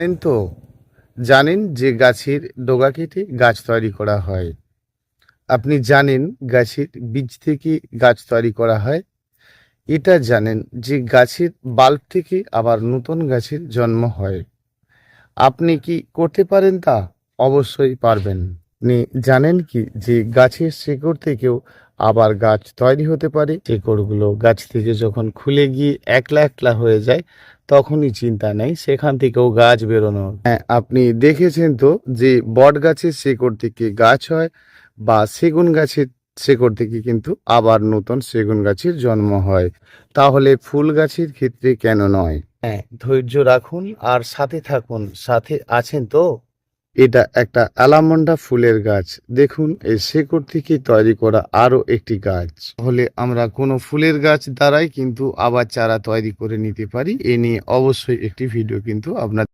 জানেন তো? জানেন যে গাছের ডগা কেটে গাছ তৈরি করা হয়। আপনি জানেন গাছের বীজ থেকে গাছ তৈরি করা হয়। এটা জানেন যে গাছের বাল্ব থেকে আবার নতুন গাছের জন্ম হয়। আপনি কি করতে পারেন তা? অবশ্যই পারবেন। জানেন কি যে গাছের শেকড় থেকেও আবার গাছ তৈরি হতে পারে। শেকড়গুলো গাছ থেকে যখন খুলে গিয়ে একলা একলা হয়ে যায়, তখনই চিন্তা নেই, সেখান থেকেও গাছ বেরোনো। হ্যাঁ আপনি দেখেছেন তো যে বট গাছের শেকড় থেকে গাছ হয় বা সেগুন গাছের শেকড় থেকে কিন্তু আবার নতুন সেগুন গাছের জন্ম হয়। তাহলে ফুল গাছের ক্ষেত্রে কেন নয়? হ্যাঁ ধৈর্য রাখুন আর সাথে থাকুন। সাথে আছেন তো? এটা একটা অ্যালামন্ডা ফুলের গাছ। দেখুন, এই শেকড় থেকে তৈরি করা আরও একটি গাছ। তাহলে আমরা কোনো ফুলের গাছ দ্বারাই কিন্তু আবার চারা তৈরি করে নিতে পারি। এ নিয়ে অবশ্যই একটি ভিডিও কিন্তু আপনার